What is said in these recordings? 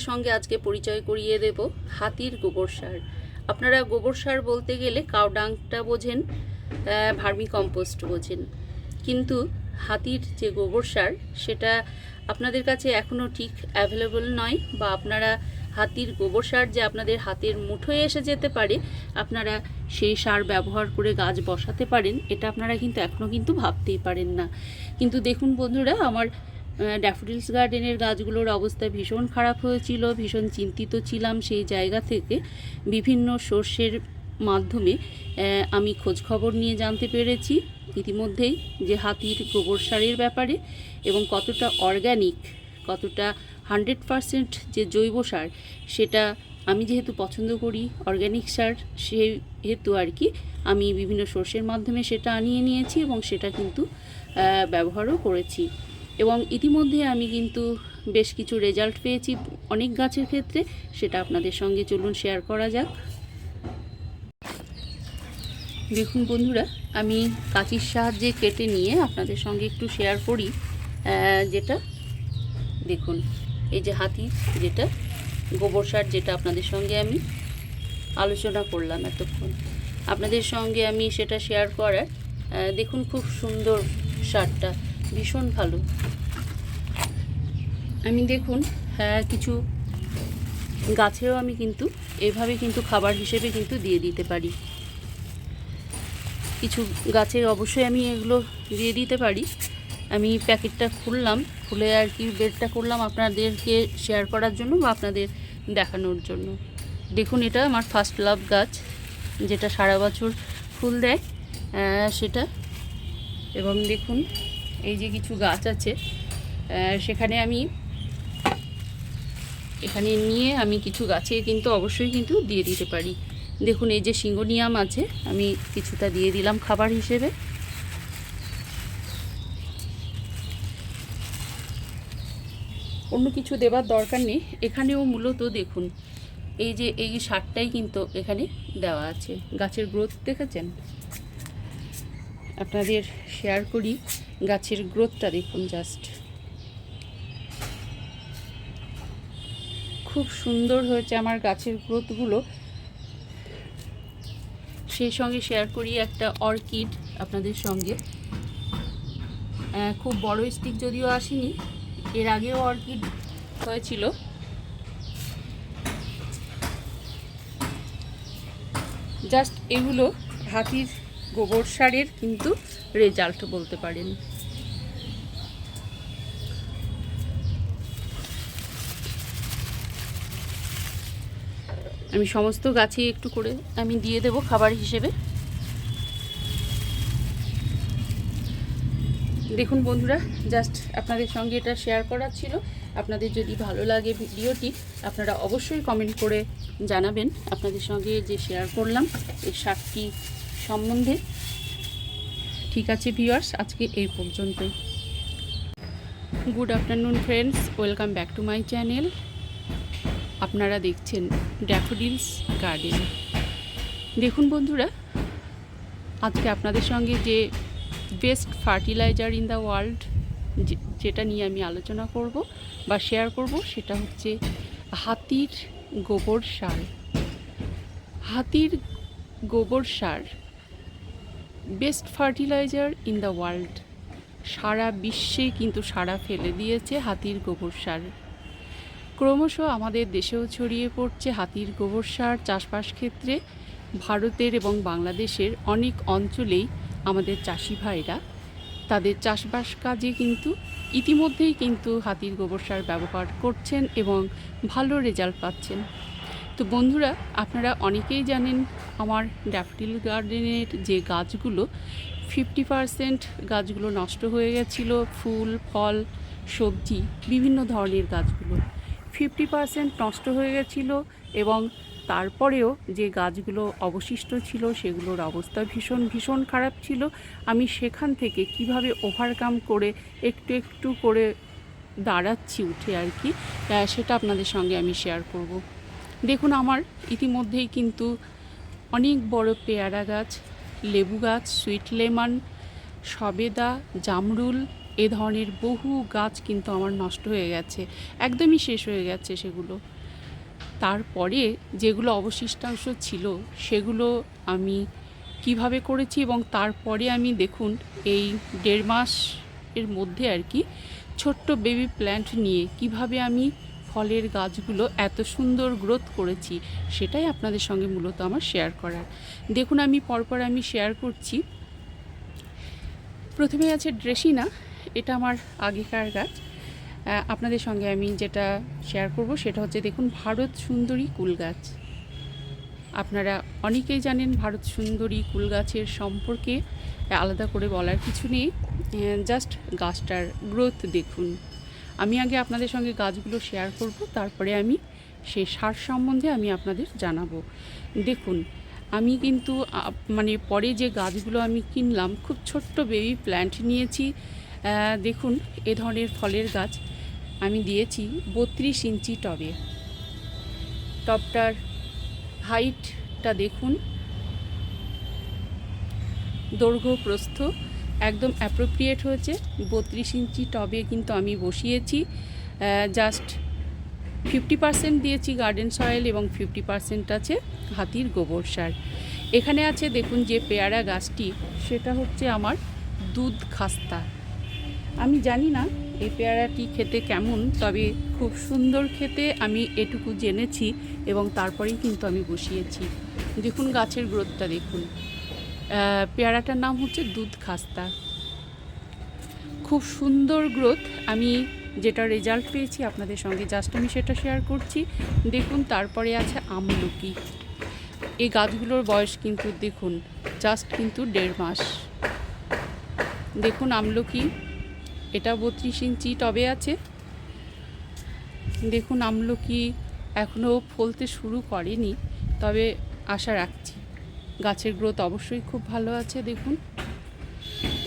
আপনাদের সঙ্গে আজকে পরিচয় করিয়ে দেব হাতির গোবর সার। আপনারা গোবর সার বলতে গেলে কাউডাংটা বোঝেন ভার্মি কম্পোস্ট বোঝেন। কিন্তু হাতির যে গোবর সার, সেটা আপনাদের কাছে এখনও ঠিক অ্যাভেলেবল নয় বা আপনারা হাতির গোবর সার যে আপনাদের হাতের মুঠোয় এসে যেতে পারে, আপনারা সেই সার ব্যবহার করে গাছ বসাতে পারেন, এটা আপনারা কিন্তু এখনও কিন্তু ভাবতেই পারেন না। কিন্তু দেখুন বন্ধুরা, আমার ড্যাফোডিলস গার্ডেনের গাছগুলোর অবস্থা ভীষণ খারাপ হয়েছিল, ভীষণ চিন্তিত ছিলাম সেই জায়গা থেকে বিভিন্ন সোর্সের মাধ্যমে। আমি খোঁজখবর নিয়ে জানতে পেরেছি ইতিমধ্যেই যে হাতির গোবর সারের ব্যাপারে এবং কতটা অর্গ্যানিক কতটা হান্ড্রেড পারসেন্ট যে জৈব সার, সেটা আমি যেহেতু পছন্দ করি অর্গ্যানিক সার সেহেতু আর কি, আমি বিভিন্ন সোর্সের মাধ্যমে সেটা আনিয়ে নিয়েছি এবং সেটা কিন্তু ব্যবহারও করেছি। এবং ইতিমধ্যে আমি কিন্তু বেশ কিছু রেজাল্ট পেয়েছি অনেক গাছের ক্ষেত্রে, সেটা আপনাদের সঙ্গে চলুন শেয়ার করা যাক। দেখুন বন্ধুরা, আমি কাঁচির সাহায্যে কেটে নিয়ে আপনাদের সঙ্গে একটু শেয়ার করি যেটা, দেখুন, এই যে হাতি যেটা, গোবর সার যেটা আপনাদের সঙ্গে আমি আলোচনা করলাম এতক্ষণ। আপনাদের সঙ্গে আমি সেটা শেয়ার করার দেখুন খুব সুন্দর সারটা। ভীষণ ভালো। আমি দেখুন হ্যাঁ কিছু গাছেও আমি কিন্তু এভাবে কিন্তু খাবার হিসেবে কিন্তু দিয়ে দিতে পারি। কিছু গাছে অবশ্যই আমি এগুলো দিয়ে দিতে পারি। আমি প্যাকেটটা খুললাম, খুলে আর কি বেডটা করলাম আপনাদেরকে শেয়ার করার জন্য বা আপনাদের দেখানোর জন্য। দেখুন, এটা আমার ফার্স্ট লাভ গাছ, যেটা সারা বছর ফুল দেয় সেটা। এবং দেখুন এই যে কিছু গাছ আছে সেখানে আমি এখানে নিয়ে আমি কিছু গাছে কিন্তু অবশ্যই কিন্তু দিয়ে দিতে পারি। দেখুন, এই যে সিঙ্গোনিয়াম আছে, আমি কিছুটা দিয়ে দিলাম খাবার হিসেবে। অন্য কিছু দেবার দরকার নেই। এখানেও মূলত দেখুন, এই যে এই সারটাই কিন্তু এখানে দেওয়া আছে। গাছের গ্রোথ দেখেছেন? আপনাদের শেয়ার করি। গাছের গ্রোথটা দেখুন জাস্ট খুব সুন্দর হয়েছে আমার গাছের গ্রোথগুলো। সেই সঙ্গে শেয়ার করি একটা অর্কিড আপনাদের সঙ্গে। খুব বড় স্টিক যদিও আসেনি, এর আগেও অর্কিড হয়েছিল। জাস্ট এগুলো হাতির গোবর সারের কিন্তু রেজাল্ট বলতে পারেন। আমি সমস্ত গাছে একটু করে আমি দিয়ে দেব খাবার হিসেবে। দেখুন বন্ধুরা জাস্ট আপনাদের সঙ্গে এটা শেয়ার করার ছিল। আপনাদের যদি ভালো লাগে ভিডিওটি, আপনারা অবশ্যই কমেন্ট করে জানাবেন। আপনাদের সঙ্গে যে শেয়ার করলাম এই শাকটি সম্বন্ধে। ঠিক আছে ভিউয়ার্স আজকে এই পর্যন্তই। Good afternoon friends welcome back to my channel আপনারা দেখছেন ড্যাফোডিলস গার্ডেন দেখুন বন্ধুরা, আজকে আপনাদের সঙ্গে যে best fertiliser in the world যেটা নিয়ে আমি আলোচনা করব বা শেয়ার করব, সেটা হচ্ছে হাতির গোবর সার। হাতির গোবর সার best fertiliser in the world সারা বিশ্বে কিন্তু সারা ফেলে দিয়েছে হাতির গোবর সার। ক্রমশ আমাদের দেশেও ছড়িয়ে পড়ছে হাতির গোবর সার চাষবাস ক্ষেত্রে। ভারতের এবং বাংলাদেশের অনেক অঞ্চলেই আমাদের চাষি ভাইরা তাদের চাষবাস কাজে কিন্তু ইতিমধ্যেই কিন্তু হাতির গোবর সার ব্যবহার করছেন এবং ভালো রেজাল্ট পাচ্ছেন। তো বন্ধুরা, আপনারা অনেকেই জানেন আমার ড্যাফডিল গার্ডেনের যে গাছগুলো, ফিফটি পারসেন্ট গাছগুলো নষ্ট হয়ে গেছিল, ফুল, ফল, সবজি, বিভিন্ন ধরনের গাছগুলো। ফিফটি পারসেন্ট নষ্ট হয়ে গেছিল এবং তারপরেও যে গাছগুলো অবশিষ্ট ছিল সেগুলোর অবস্থা ভীষণ ভীষণ খারাপ ছিল। আমি সেখান থেকে কীভাবে ওভারকাম করে একটু একটু করে দাঁড়াচ্ছি উঠে আর কি সেটা আপনাদের সঙ্গে আমি শেয়ার করব। দেখুন, আমার ইতিমধ্যেই কিন্তু অনেক বড় পেয়ারা গাছ, লেবু গাছ, সুইট লেমন, সবেদা, জামরুল এ ধরনের বহু গাছ কিন্তু আমার নষ্ট হয়ে গেছে, একদমই শেষ হয়ে গেছে সেগুলো। তারপরে যেগুলো অবশিষ্টাংশ ছিল, সেগুলো আমি কীভাবে করেছি এবং তারপরে আমি দেখুন, এই দেড় মাস এর মধ্যে আর কি ছোট্ট বেবি প্ল্যান্ট নিয়ে কীভাবে আমি ফলের গাছগুলো এত সুন্দর গ্রোথ করেছি, সেটাই আপনাদের সঙ্গে মূলত আমার শেয়ার করার। দেখুন, আমি পরপর আমি শেয়ার করছি। প্রথমে আছে ড্রেসিনা। এটা আমার আগেকার গাছ। আপনাদের সঙ্গে আমি যেটা শেয়ার করব সেটা হচ্ছে দেখুন ভারত সুন্দরী কুল গাছ। আপনারা অনেকেই জানেন ভারত সুন্দরী কুল গাছের সম্পর্কে, আলাদা করে বলার কিছু নেই। জাস্ট গাছটার গ্রোথ দেখুন। আমি আগে আপনাদের সঙ্গে গাছগুলো শেয়ার করব, তারপরে আমি সেই সার সম্বন্ধে আমি আপনাদের জানাব। দেখুন, আমি কিন্তু মানে পরে যে গাছগুলো আমি কিনলাম, খুব ছোট্ট বেবি প্ল্যান্ট নিয়েছি। দেখুন, এ ধরনের ফলের গাছ আমি দিয়েছি বত্রিশ ইঞ্চি টবে। টবটার হাইটটা দেখুন। দৈর্ঘ্য প্রস্থ একদম অ্যাপ্রোপ্রিয়েট হয়েছে। বত্রিশ ইঞ্চি টবে কিন্তু আমি বসিয়েছি। জাস্ট ফিফটি পার্সেন্ট দিয়েছি গার্ডেন সয়েল এবং ফিফটি পার্সেন্ট আছে হাতির গোবর সার। এখানে আছে দেখুন যে পেয়ারা গাছটি, সেটা হচ্ছে আমার দুধ খাস্তা। আমি জানি না এই পেয়ারাটি খেতে কেমন, তবে খুব সুন্দর খেতে আমি এটুকু জেনেছি এবং তারপরেই কিন্তু আমি বসিয়েছি। দেখুন গাছের গ্রোথটা দেখুন। পেয়ারাটার নাম হচ্ছে দুধ খাস্তা। খুব সুন্দর গ্রোথ। আমি যেটা রেজাল্ট পেয়েছি আপনাদের সঙ্গে জাস্ট আমি সেটা শেয়ার করছি। দেখুন তারপরে আছে আমলকি এই গাছগুলোর বয়স কিন্তু দেখুন, জাস্ট কিন্তু দেড় মাস। দেখুন আমলকি এটা বত্রিশ ইঞ্চি টবে আছে। দেখুন, আমলকি এখনও ফলতে শুরু করেনি, তবে আশা রাখছি গাছের গ্রোথ অবশ্যই খুব ভালো আছে, দেখুন।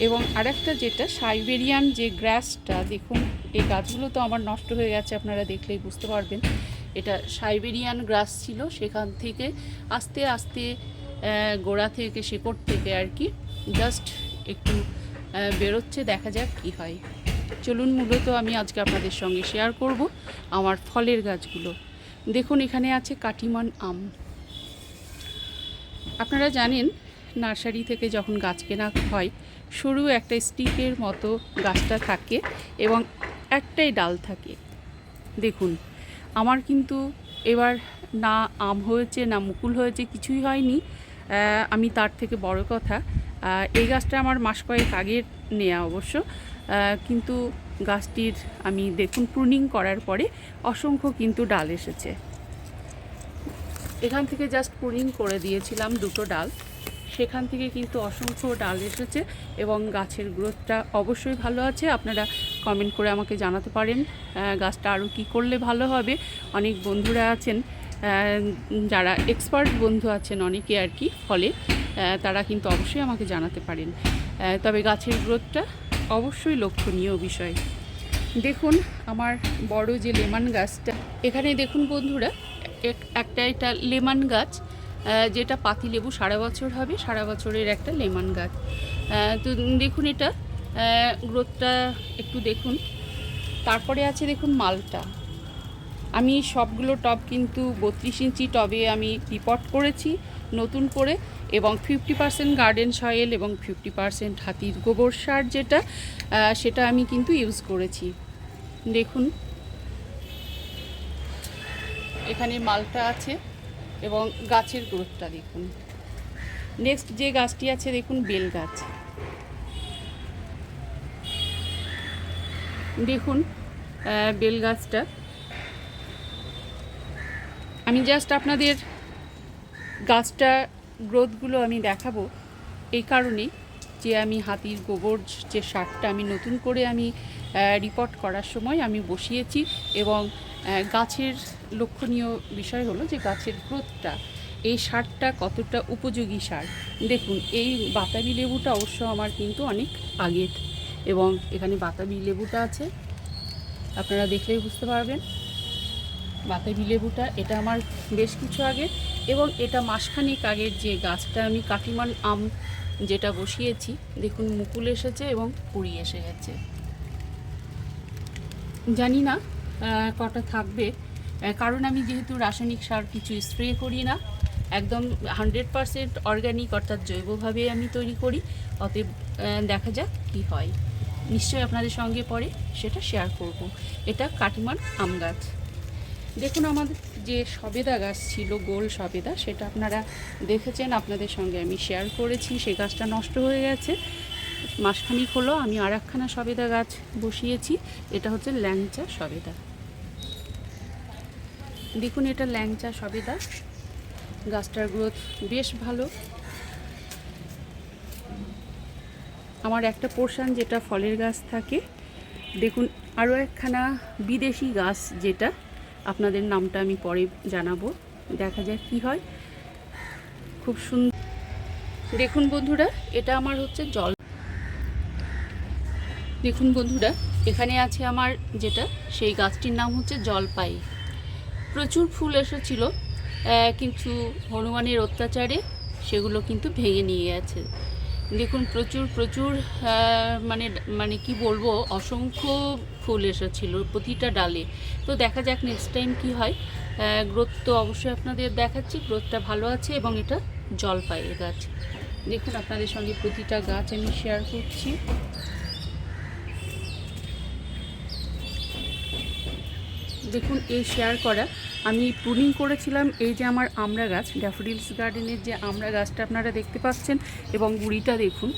এবং আরেকটা যেটা, সাইবেরিয়ান যে গ্রাসটা দেখুন, এই গাছগুলো তো আমার নষ্ট হয়ে গেছে, আপনারা দেখলেই বুঝতে পারবেন। এটা সাইবেরিয়ান গ্রাস ছিল, সেখান থেকে আস্তে আস্তে গোড়া থেকে, শেকড় থেকে আর কি জাস্ট একটু বেরোচ্ছে, দেখা যাক কী হয়। চলুন, মূলত আমি আজকে আপনাদের সঙ্গে শেয়ার করব আমার ফলের গাছগুলো। দেখুন, এখানে আছে কাটিমান আম। আপনারা জানেন, নার্সারি থেকে যখন গাছ কেনা হয় সরু একটা স্টিকের মতো গাছটা থাকে এবং একটাই ডাল থাকে। দেখুন, আমার কিন্তু এবার না আম হয়েছে, না মুকুল হয়েছে, কিছুই হয়নি। আমি তার থেকে বড় কথা এই গাছটা আমার মাস কয়েক আগের নেওয়া অবশ্য। কিন্তু গাছটির আমি দেখুন প্রুনিং করার পরে অসংখ্য কিন্তু ডাল এসেছে। এখান থেকে জাস্ট প্রুনিং করে দিয়েছিলাম দুটো ডাল। সেখান থেকে কিন্তু অসংখ্য ডাল এসেছে এবং গাছের গ্রোথটা অবশ্যই ভালো আছে। আপনারা কমেন্ট করে আমাকে জানাতে পারেন গাছটা আরও কী করলে ভালো হবে। অনেক বন্ধুরা আছেন যারা এক্সপার্ট বন্ধু আছেন অনেকে আর কি, ফলে তারা কিন্তু অবশ্যই আমাকে জানাতে পারেন। তবে গাছের গ্রোথটা অবশ্যই লক্ষণীয় বিষয়। দেখুন, আমার বড় যে লেমন গাছটা, এখানে দেখুন বন্ধুরা, এক- একটা এটা লেমন গাছ যেটা পাতিলেবু সারা বছর হবে, সারা বছরের একটা লেমন গাছ। তো দেখুন এটা গ্রোথটা একটু দেখুন। তারপরে আছে দেখুন মালটা। আমি সবগুলো টব কিন্তু বত্রিশ ইঞ্চি টবে আমি রিপোর্ট করেছি, নতুন করে, এবং ফিফটি পার্সেন্ট গার্ডেন সয়েল এবং ফিফটি পার্সেন্ট হাতির গোবর সার যেটা সেটা আমি কিন্তু ইউজ করেছি। দেখুন। এখানে মালটা আছে এবং গাছের গ্রোথটা দেখুন। নেক্সট যে গাছটি আছে, দেখুন, বেল গাছ। দেখুন বেল গাছটা। আমি জাস্ট আপনাদের গাছটা গ্রোথগুলো আমি দেখাবো এই কারণেই যে আমি হাতির গোবর যে সারটা আমি নতুন করে আমি রিপোর্ট করার সময় আমি বসিয়েছি এবং গাছের লক্ষণীয় বিষয় হলো যে গাছের গ্রোথটা, এই সারটা কতটা উপযোগী সার। দেখুন, এই বাতাবি লেবুটা অবশ্য আমার কিন্তু অনেক আগের এবং এখানে বাতাবি লেবুটা আছে। আপনারা দেখলেই বুঝতে পারবেন। বাতাবি লেবুটা এটা আমার বেশ কিছু আগে এবং এটা মাসখানেক আগের যে গাছটা আমি কাটিমান আম যেটা বসিয়েছি, দেখুন মুকুল এসেছে এবং কুড়ি এসে গেছে। জানি না কটা থাকবে কারণ আমি যেহেতু রাসায়নিক সার কিছু স্প্রে করি না, একদম হান্ড্রেড পারসেন্ট অর্গ্যানিক অর্থাৎ জৈবভাবে আমি তৈরি করি, অতএব দেখা যাক কী হয়। নিশ্চয়ই আপনাদের সঙ্গে পরে সেটা শেয়ার করব। এটা কাটিমার আম গাছ। দেখুন আমাদের যে সবেদা গাছ ছিল, গোল সবেদা, সেটা আপনারা দেখেছেন, আপনাদের সঙ্গে আমি শেয়ার করেছি। সেই গাছটা নষ্ট হয়ে গেছে। মাসখানিক হলো আমি আর একখানা সবেদা গাছ বসিয়েছি। এটা হচ্ছে ল্যাংচা সবেদা। দেখুন এটা ল্যাংচা সবেদা। গাছটার গ্রোথ বেশ ভালো। আমার একটা পোর্শন যেটা ফলের গাছ থাকে, দেখুন আরও একখানা বিদেশি গাছ যেটা। আপনাদের নামটা আমি পরে জানাব। দেখা যাক কি হয়। খুব সুন্দর দেখুন বন্ধুরা, এটা আমার হচ্ছে জল দেখুন বন্ধুরা, এখানে আছে আমার যেটা, সেই গাছটির নাম হচ্ছে জলপাই। প্রচুর ফুল এসেছিল কিন্তু হনুমানের অত্যাচারে সেগুলো কিন্তু ভেঙে নিয়ে গেছে। দেখুন প্রচুর প্রচুর মানে মানে কি বলব, অসংখ্য ফুল এসেছিল প্রতিটা ডালে। তো দেখা যাক নেক্সট টাইম কি হয়। গ্রোথ তো অবশ্যই আপনাদের দেখাচ্ছি। গ্রোথটা ভালো আছে এবং এটা জলপাইয়ের গাছ। দেখুন, আপনাদের সঙ্গে প্রতিটা গাছ আমি শেয়ার করছি। দেখুন, এই শেয়ার করা, আমি প্রুনিং করেছিলাম এই যে আমার আমড়া গাছ ড্যাফোডিলস গার্ডেনের যে আমড়া গাছটা আপনারা দেখতে পাচ্ছেন এবং গুড়িটা দেখুন,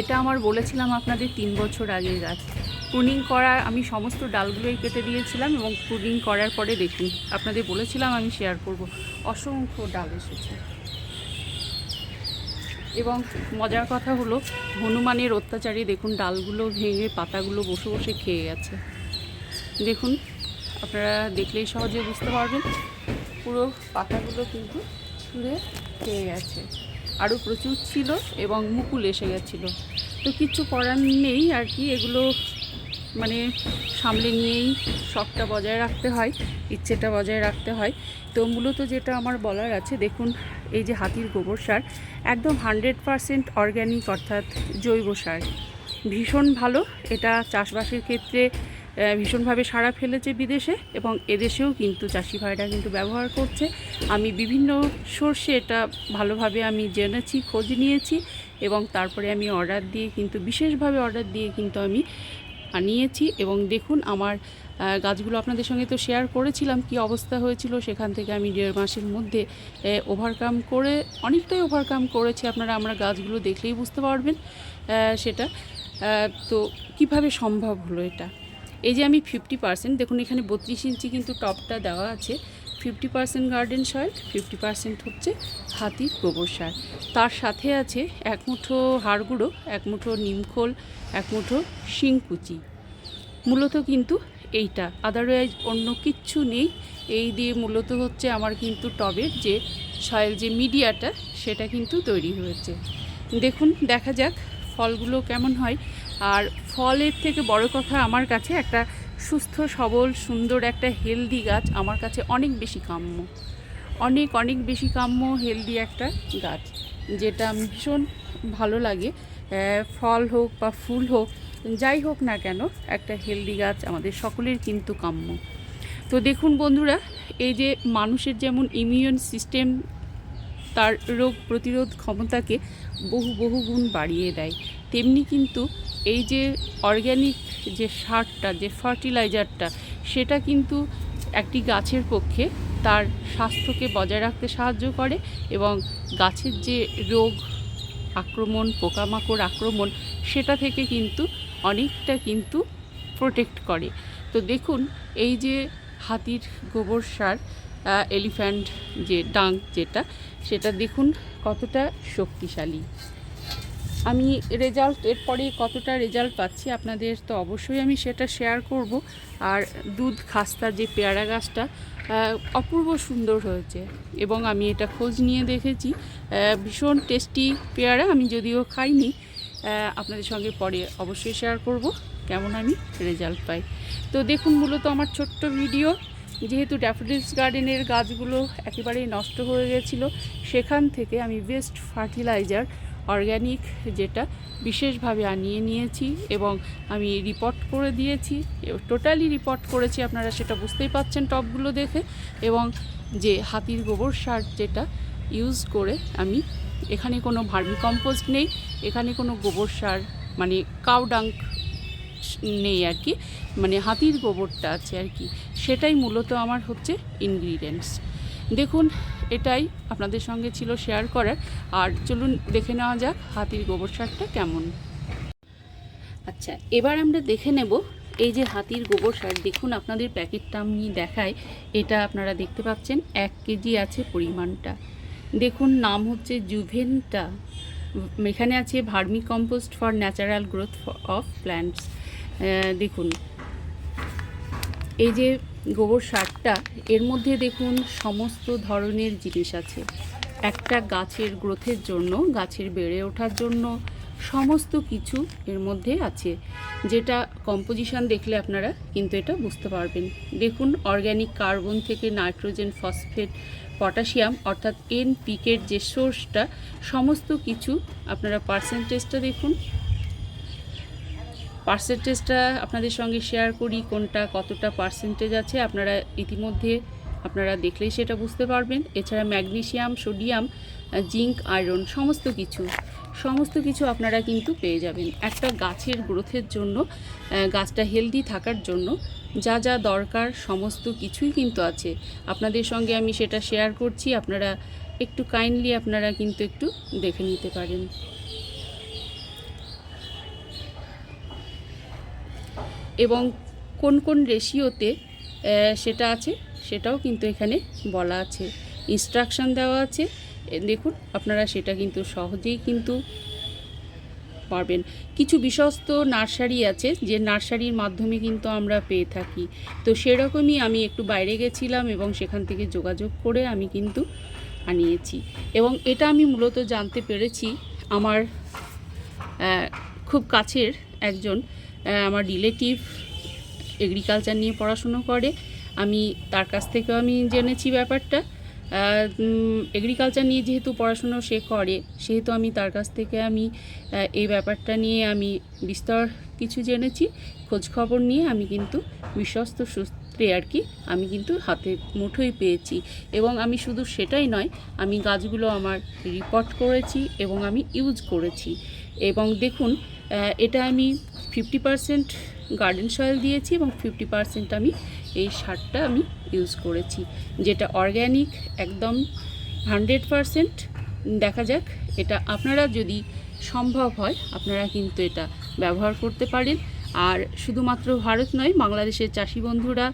এটা আমার বলেছিলাম আপনাদের তিন বছর আগের গাছ। প্রুনিং করা আমি সমস্ত ডালগুলোই কেটে দিয়েছিলাম এবং প্রুনিং করার পরে দেখুন, আপনাদের বলেছিলাম আমি শেয়ার করব। অসংখ্য ডাল এসেছে। এবং মজার কথা হলো, হনুমানের অত্যাচারে দেখুন, ডালগুলো ভেঙে পাতাগুলো বসে বসে খেয়ে গেছে। দেখুন, আপনারা দেখলেই সহজে বুঝতে পারবেন, পুরো পাতাগুলো কিন্তু ছুঁড়ে খেয়ে গেছে। আরও প্রচুর ছিল এবং মুকুল এসে গেছিল। তো কিচ্ছু করার নেই আর কি, এগুলো মানে সামলে নিয়েই শখটা বজায় রাখতে হয়, ইচ্ছেটা বজায় রাখতে হয়। তো মূলত যেটা আমার বলার আছে, দেখুন, এই যে হাতির গোবর সার, একদম হান্ড্রেড পারসেন্ট অর্গ্যানিক অর্থাৎ জৈব সার। ভীষণ ভালো, এটা চাষবাসের ক্ষেত্রে ভীষণভাবে সাড়া ফেলেছে বিদেশে এবং এদেশেও কিন্তু চাষি ভাইরা কিন্তু ব্যবহার করছে। আমি বিভিন্ন সোর্সে এটা ভালোভাবে আমি জেনেছি, খোঁজ নিয়েছি এবং তারপরে আমি অর্ডার দিয়ে কিন্তু, বিশেষভাবে অর্ডার দিয়ে কিন্তু আমি আনিয়েছি এবং দেখুন আমার গাছগুলো আপনাদের সঙ্গে তো শেয়ার করেছিলাম, কি অবস্থা হয়েছিল। সেখান থেকে আমি দেড় মাসের মধ্যে ওভারকাম করে, অনেকটাই ওভারকাম করেছি। আপনারা আমরা গাছগুলো দেখলেই বুঝতে পারবেন সেটা। তো কীভাবে সম্ভব হলো এটা? এই যে আমি ফিফটি পার্সেন্ট দেখুন এখানে বত্রিশ ইঞ্চি কিন্তু টপটা দেওয়া আছে। Fifty percent garden soil fifty percent হচ্ছে হাতির গোবর সার। তার সাথে আছে এক মুঠো হাড় গুঁড়ো এক মুঠো নিমখোল এক মুঠো শিংকুচি। মূলত কিন্তু এইটা। আদারওয়াইজ অন্য কিচ্ছু নেই। এই দিয়ে মূলত হচ্ছে আমার কিন্তু টবের যে সয়েল যে মিডিয়াটা, সেটা কিন্তু তৈরি হয়েছে। দেখুন, দেখা যাক ফলগুলো কেমন হয়। আর ফলের থেকে বড় কথা আমার কাছে একটা সুস্থ, সবল, সুন্দর একটা হেলদি গাছ আমার কাছে অনেক বেশি কাম্য। অনেক অনেক বেশি কাম্য হেলদি একটা গাছ, যেটা আমি ভীষণ ভালো লাগে। ফল হোক বা ফুল হোক, যাই হোক না কেন, একটা হেলদি গাছ আমাদের সকলের কিন্তু কাম্য। তো দেখুন বন্ধুরা, এই যে মানুষের যেমন ইমিউন সিস্টেম তার রোগ প্রতিরোধ ক্ষমতাকে বহু বহু গুণ বাড়িয়ে দেয়, তেমনি কিন্তু এই যে অর্গ্যানিক যে সারটা, যে ফার্টিলাইজারটা, সেটা কিন্তু একটি গাছের পক্ষে তার স্বাস্থ্যকে বজায় রাখতে সাহায্য করে এবং গাছের যে রোগ আক্রমণ, পোকামাকড় আক্রমণ, সেটা থেকে কিন্তু অনেকটা কিন্তু প্রোটেক্ট করে। তো দেখুন, এই যে হাতির গোবর সার এলিফ্যান্ট যে ডাং যেটা, সেটা দেখুন কতটা শক্তিশালী। আমি রেজাল্ট এরপরে কতটা রেজাল্ট পাচ্ছি আপনাদের তো অবশ্যই আমি সেটা শেয়ার করব। আর দুধ খাস্তা যে পেয়ারা গাছটা অপূর্ব সুন্দর হয়েছে এবং আমি এটা খোঁজ নিয়ে দেখেছি। ভীষণ টেস্টি পেয়ারা, আমি যদিও খাইনি আপনাদের সঙ্গে পরে অবশ্যই শেয়ার করব কেমন আমি রেজাল্ট পাই। তো দেখুন, মূলত আমার ছোট্ট ভিডিও যেহেতু ড্যাফোডিলস গার্ডেনের গাছগুলো একেবারেই নষ্ট হয়ে গেছিল, সেখান থেকে আমি বেস্ট ফার্টিলাইজার অর্গ্যানিক যেটা বিশেষভাবে আনিয়ে নিয়েছি এবং আমি রিপোর্ট করে দিয়েছি টোটালি রিপোর্ট করেছি, আপনারা সেটা বুঝতেই পাচ্ছেন টপগুলো দেখে, এবং যে হাতির গোবর সার যেটা ইউজ করে আমি, এখানে কোনো ভার্মি কম্পোস্ট নেই, এখানে কোনো গোবর সার মানে কাউ ডাঙ্ক নেই আর কি মানে হাতির গোবরটা আছে আর কি, সেটাই মূলত আমার হচ্ছে ইনগ্রিডিয়েন্টস দেখুন এটাই আপনাদের সঙ্গে ছিল শেয়ার করার। আর চলুন দেখে নেওয়া যাক হাতির গোবর সারটা কেমন। আচ্ছা এবার আমরা দেখে নেব এই যে হাতির গোবর সার। দেখুন, আপনাদের প্যাকেটটা আমি দেখাই। এটা আপনারা দেখতে পাচ্ছেন, এক কেজি আছে পরিমাণটা। দেখুন, নাম হচ্ছে জুভেনটা। এখানে আছে vermicompost for natural growth of plants দেখুন, এই যে গোবর সারটা, এর মধ্যে দেখুন সমস্ত ধরনের জিনিস আছে। একটা গাছের গ্রোথের জন্য, গাছের বেড়ে ওঠার জন্য সমস্ত কিছু এর মধ্যে আছে। যেটা কম্পোজিশন দেখলে আপনারা কিন্তু এটা বুঝতে পারবেন। দেখুন অর্গ্যানিক কার্বন থেকে নাইট্রোজেন ফসফেট পটাশিয়াম অর্থাৎ এন পিকের যে সোর্সটা সমস্ত কিছু আপনারা পার্সেন্টেজটা দেখুন। পার্সেন্টেজটা আপনাদের সঙ্গে শেয়ার করি, কোনটা কতটা পার্সেন্টেজ আছে, আপনারা ইতিমধ্যে আপনারা দেখলেই সেটা বুঝতে পারবেন। এছাড়া ম্যাগনেসিয়াম সোডিয়াম জিঙ্ক আয়রন সমস্ত কিছু সমস্ত কিছু আপনারা কিন্তু পেয়ে যাবেন। একটা গাছের গ্রোথের জন্য গাছটা হেলদি থাকার জন্য যা যা দরকার সমস্ত কিছুই কিন্তু আছে। আপনাদের সঙ্গে আমি সেটা শেয়ার করছি, আপনারা একটু কাইন্ডলি আপনারা কিন্তু একটু দেখে নিতে পারেন। এবং কোন কোন রেশিওতে সেটা আছে, সেটাও কিন্তু এখানে বলা আছে। ইনস্ট্রাকশন দেওয়া আছে। দেখুন, আপনারা সেটা কিন্তু সহজেই কিন্তু পারবেন। কিছু বিশ্বস্ত নার্সারি আছে, যে নার্সারির মাধ্যমে কিন্তু আমরা পেয়ে থাকি। তো সেরকমই আমি একটু বাইরে গেছিলাম এবং সেখান থেকে যোগাযোগ করে আমি কিন্তু আনিয়েছি। এবং এটা আমি মূলত জানতে পেরেছি আমার খুব কাছের একজন আমার রিলেটিভ এগ্রিকালচার নিয়ে পড়াশুনো করে। আমি তার কাছ থেকেও আমি জেনেছি ব্যাপারটা। এগ্রিকালচার নিয়ে যেহেতু পড়াশুনো সে করে, সেহেতু আমি তার কাছ থেকে আমি এই ব্যাপারটা নিয়ে আমি বিস্তর কিছু জেনেছি। খোঁজ খবর নিয়ে আমি কিন্তু বিশ্বস্ত সূত্রে আর কি আমি কিন্তু হাতে মুঠোই পেয়েছি। এবং আমি শুধু সেটাই নয়, আমি গাছগুলো আমার রিপোর্ট করেছি এবং আমি ইউজ করেছি। এবং দেখুন এটা আমি ফিফটি পারসেন্ট গার্ডেন সয়েল দিয়েছি এবং ফিফটি পারসেন্ট আমি এই সারটা আমি ইউজ করেছি, যেটা অর্গ্যানিক একদম হান্ড্রেড পারসেন্ট দেখা যাক, এটা আপনারা যদি সম্ভব হয়, আপনারা কিন্তু এটা ব্যবহার করতে পারেন। আর শুধুমাত্র ভারত নয়, বাংলাদেশের চাষি বন্ধুরা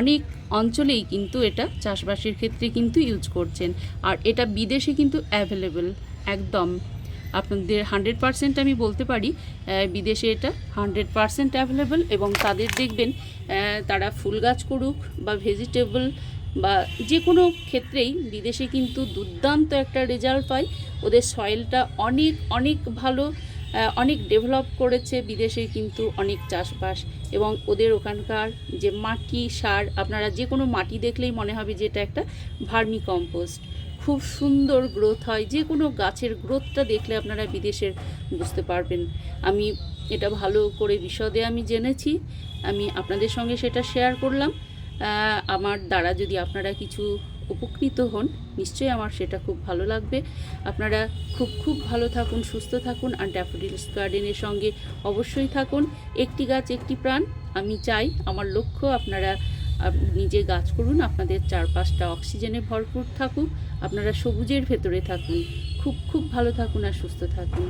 অনেক অঞ্চলেই কিন্তু এটা চাষবাসের ক্ষেত্রে কিন্তু ইউজ করছেন। আর এটা বিদেশে কিন্তু অ্যাভেলেবেল একদম। আপনাদের হান্ড্রেড পারসেন্ট আমি বলতে পারি বিদেশে এটা হান্ড্রেড পারসেন্ট অ্যাভেলেবেল এবং তাদের দেখবেন তারা ফুল গাছ করুক বা ভেজিটেবল বা যে কোনো ক্ষেত্রেই বিদেশে কিন্তু দুর্দান্ত একটা রেজাল্ট পায়। ওদের সয়েলটা অনেক অনেক ভালো অনেক ডেভেলপ করেছে বিদেশে কিন্তু অনেক চাষবাস এবং ওদের ওখানকার যে মাটি সার, আপনারা যে কোনো মাটি দেখলেই মনে হবে যে এটা একটা ভার্মি কম্পোস্ট খুব সুন্দর গ্রোথ হয়। যে কোনো গাছের গ্রোথটা দেখলে আপনারা বিদেশের বুঝতে পারবেন। আমি এটা ভালো করে বিশদে আমি জেনেছি। আমি আপনাদের সঙ্গে সেটা শেয়ার করলাম। আমার দ্বারা যদি আপনারা কিছু উপকৃত হন, নিশ্চয়ই আমার সেটা খুব ভালো লাগবে। আপনারা খুব খুব ভালো থাকুন, সুস্থ থাকুন আর ড্যাফোডিলস গার্ডেনের সঙ্গে অবশ্যই থাকুন। একটি গাছ, একটি প্রাণ, আমি চাই, আমার লক্ষ্য আপনারা আপ- নিজে গাছ করুন, আপনাদের চারপাশটা অক্সিজেনে ভরপুর থাকুক, আপনারা সবুজের ভেতরে থাকুন। খুব খুব ভালো থাকুন আর সুস্থ থাকুন।